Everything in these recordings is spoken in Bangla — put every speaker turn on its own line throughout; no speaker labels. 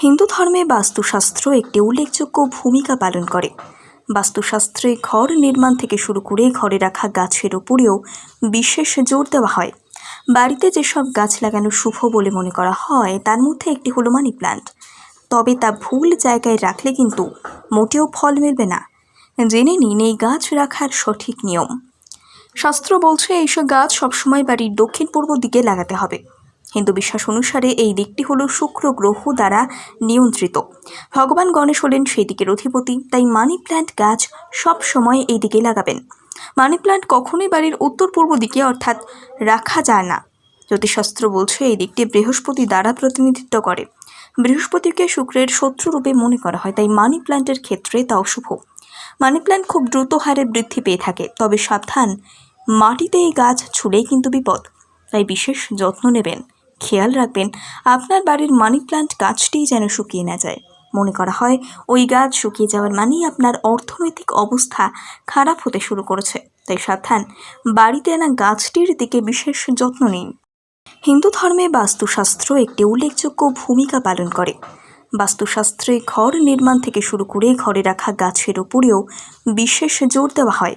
হিন্দু ধর্মে বাস্তুশাস্ত্র একটি উল্লেখযোগ্য ভূমিকা পালন করে। বাস্তুশাস্ত্রে ঘর নির্মাণ থেকে শুরু করে ঘরে রাখা গাছের উপরেও বিশেষ জোর দেওয়া হয়। বাড়িতে যেসব গাছ লাগানো শুভ বলে মনে করা হয়, তার মধ্যে একটি হলো মানি প্ল্যান্ট তবে তা ভুল জায়গায় রাখলে কিন্তু মোটেও ফল মিলবে না। জেনে নিন এই গাছ রাখার সঠিক নিয়ম। শাস্ত্র বলছে এইসব গাছ সবসময় বাড়ির দক্ষিণ পূর্ব দিকে লাগাতে হবে। হিন্দু বিশ্বাস অনুসারে এই দিকটি হলো শুক্র গ্রহ দ্বারা নিয়ন্ত্রিত। ভগবান গণেশ হলেন সেই দিকের অধিপতি, তাই মানি প্ল্যান্ট গাছ সব সময় এই দিকে লাগাবেন। মানি প্ল্যান্ট কখনোই বাড়ির উত্তর পূর্ব দিকে অর্থাৎ রাখা যায় না। জ্যোতিষশাস্ত্র বলছে এই দিকটি বৃহস্পতি দ্বারা প্রতিনিধিত্ব করে। বৃহস্পতিকে শুক্রের শত্রুরূপে মনে করা হয়, তাই মানি প্ল্যান্টের ক্ষেত্রে তা অশুভ মানি প্ল্যান্ট খুব দ্রুত হারে বৃদ্ধি পেয়ে থাকে, তবে সাবধান, মাটিতে এই গাছ ছুলেই কিন্তু বিপদ, তাই বিশেষ যত্ন নেবেন। খেয়াল রাখবেন, আপনার বাড়ির মানি প্লান্ট গাছটিই যেন শুকিয়ে না যায়। মনে করা হয়, ওই গাছ শুকিয়ে যাওয়ার মানেই আপনার অর্থনৈতিক অবস্থা খারাপ হতে শুরু করেছে। তাই সাবধান, বাড়িতে না গাছটির দিকে বিশেষ যত্ন নিন। হিন্দু ধর্মে বাস্তুশাস্ত্র একটি উল্লেখযোগ্য ভূমিকা পালন করে। বাস্তুশাস্ত্রে ঘর নির্মাণ থেকে শুরু করে ঘরে রাখা গাছের উপরেও বিশেষ জোর দেওয়া হয়।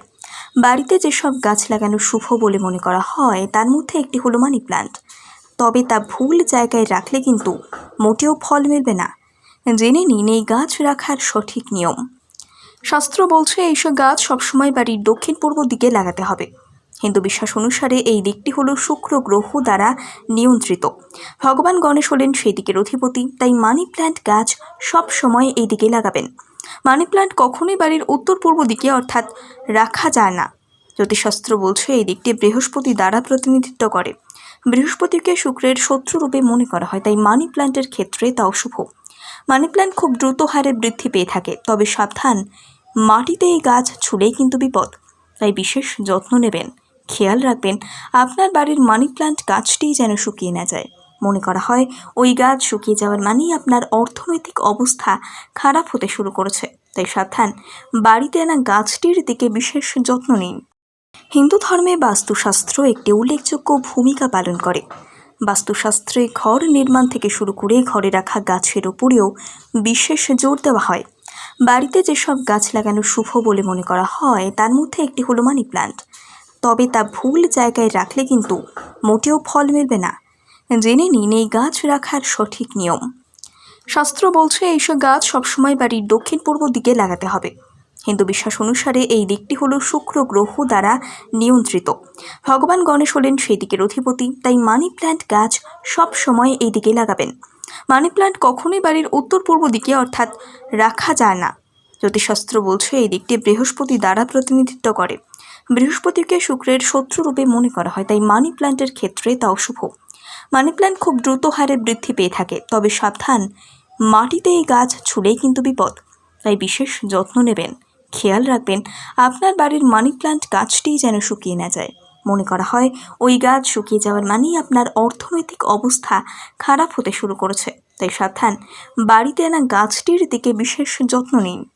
বাড়িতে যেসব গাছ লাগানো শুভ বলে মনে করা হয়, তার মধ্যে একটি হলো মানি প্ল্যান্ট তবে তা ভুল জায়গায় রাখলে কিন্তু মোটেও ফল মিলবে না। জেনে নিন এই গাছ রাখার সঠিক নিয়ম। শাস্ত্র বলছে এইসব গাছ সবসময় বাড়ির দক্ষিণ পূর্ব দিকে লাগাতে হবে। হিন্দু বিশ্বাস অনুসারে এই দিকটি হলো শুক্র গ্রহ দ্বারা নিয়ন্ত্রিত। ভগবান গণেশ হলেন সেই দিকের অধিপতি, তাই মানি প্ল্যান্ট গাছ সব সময় এই দিকে লাগাবেন। মানি প্ল্যান্ট কখনোই বাড়ির উত্তর পূর্ব দিকে অর্থাৎ রাখা যায় না। জ্যোতিষশাস্ত্র বলছে এই দিকটি বৃহস্পতি দ্বারা প্রতিনিধিত্ব করে। বৃহস্পতিকে শুক্রের শত্রুরূপে মনে করা হয়, তাই মানি প্ল্যান্টের ক্ষেত্রে তা অশুভ মানি প্ল্যান্ট খুব দ্রুত হারে বৃদ্ধি পেয়ে থাকে, তবে সাবধান, মাটিতে এই গাছ ছুলেই কিন্তু বিপদ। তাই বিশেষ যত্ন নেবেন, খেয়াল রাখবেন, আপনার বাড়ির মানি প্ল্যান্ট গাছটিই যেন শুকিয়ে না যায়। মনে করা হয়, ওই গাছ শুকিয়ে যাওয়ার মানেই আপনার অর্থনৈতিক অবস্থা খারাপ হতে শুরু করেছে। তাই সাবধান, বাড়িতে আনা গাছটির দিকে বিশেষ যত্ন নিন। হিন্দু ধর্মে বাস্তুশাস্ত্র একটি উল্লেখযোগ্য ভূমিকা পালন করে। বাস্তুশাস্ত্রে ঘর নির্মাণ থেকে শুরু করে ঘরে রাখা গাছের ওপরেও বিশেষ জোর দেওয়া হয়। বাড়িতে যেসব গাছ লাগানো শুভ বলে মনে করা হয়, তার মধ্যে একটি হলো মানি প্ল্যান্ট তবে তা ভুল জায়গায় রাখলে কিন্তু মোটেও ফল মিলবে না। জেনে নিন এই গাছ রাখার সঠিক নিয়ম। শাস্ত্র বলছে এইসব গাছ সবসময় বাড়ির দক্ষিণ পূর্ব দিকে লাগাতে হবে। হিন্দু বিশ্বাস অনুসারে এই দিকটি হল শুক্র গ্রহ দ্বারা নিয়ন্ত্রিত। ভগবান গণেশ হলেন সেই দিকের অধিপতি, তাই মানি প্ল্যান্ট গাছ সব সময় এই দিকে লাগাবেন। মানি প্ল্যান্ট কখনোই বাড়ির উত্তর পূর্ব দিকে অর্থাৎ রাখা যায় না। জ্যোতিষশাস্ত্র বলছে এই দিকটি বৃহস্পতি দ্বারা প্রতিনিধিত্ব করে। বৃহস্পতিকে শুক্রের শত্রুরূপে মনে করা হয়, তাই মানি প্ল্যান্টের ক্ষেত্রে তা অশুভ মানি প্ল্যান্ট খুব দ্রুত হারে বৃদ্ধি পেয়ে থাকে, তবে সাবধান, মাটিতে এই গাছ ছুলেই কিন্তু বিপদ, তাই বিশেষ যত্ন নেবেন। খেয়াল রাখবেন, আপনার বাড়ির মানি প্লান্ট গাছটিই যেন শুকিয়ে না যায়। মনে করা হয়, ওই গাছ শুকিয়ে যাওয়ার মানেই আপনার অর্থনৈতিক অবস্থা খারাপ হতে শুরু করেছে। তাই সাবধান, বাড়িতে আনা গাছটির দিকে বিশেষ যত্ন নিন।